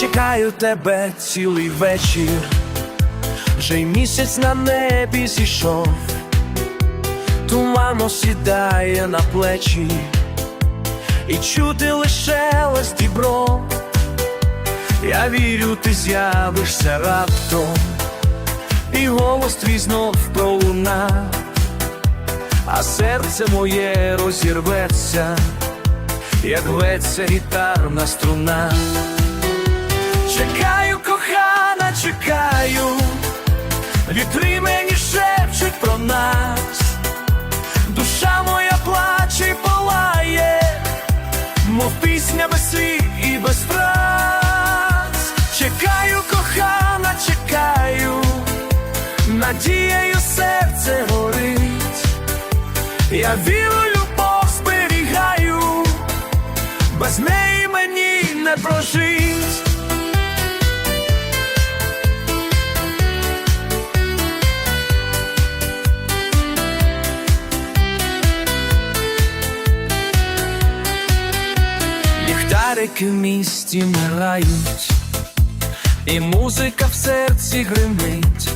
Чекаю тебе цілий вечір, вже й місяць на небі зійшов, туман осідає на плечі, і чути лише лист дібро. Я вірю, ти з'явишся раптом, і голос твій знов пролуна, а серце моє розірветься, як рветься гітарна струна. Вітри мені шепчуть про нас, душа моя плаче й палає, мов пісня без слів і без фраз. Чекаю, кохана, чекаю, надією серце горить, я віру, любов зберігаю, без неї мені не прожить. Ліхтарики в місті мирають, і музика в серці гримить.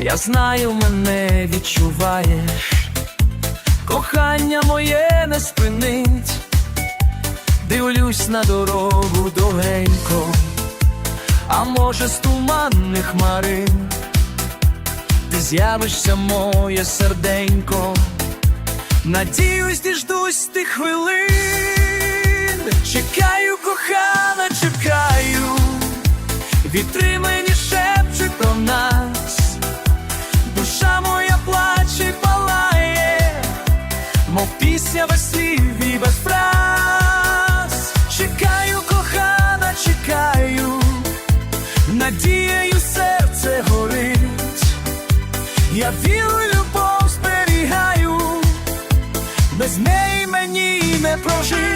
Я знаю, мене відчуваєш, кохання моє не спинить, дивлюсь на дорогу довгенько, а може з туманних хмарин, ти з'явишся моє серденько. Надіюсь, діждусь тих хвилин. Пісня без слів і без фраз. Чекаю, кохана, чекаю, надією серце горить. Я віру, любов зберігаю, без неї мені не прожить.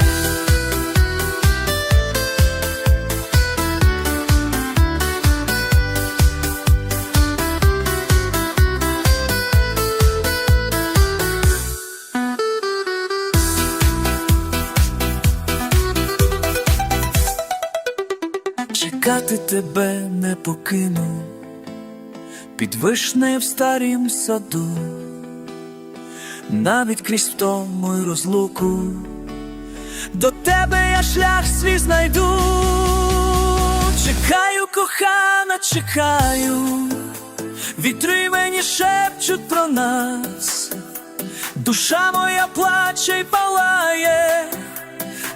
Чекати тебе не покину. Під вишнею в старім саду, навіть крізь втому й розлуку, до тебе я шлях свій знайду. Чекаю, кохана, чекаю, вітри мені шепчуть про нас, душа моя плаче й палає,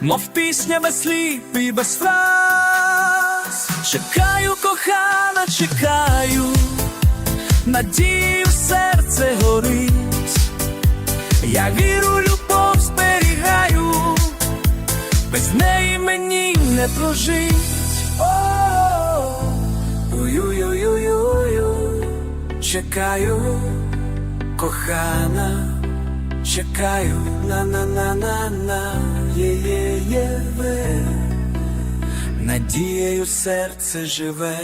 мов пісня без слів і без фраз. Чекаю, кохана, чекаю, надію серце горить. Я віру, любов зберігаю, без неї мені не прожить. Чекаю, кохана, чекаю, на-на-на-на-на, є-є-є-ве, надією серце живе.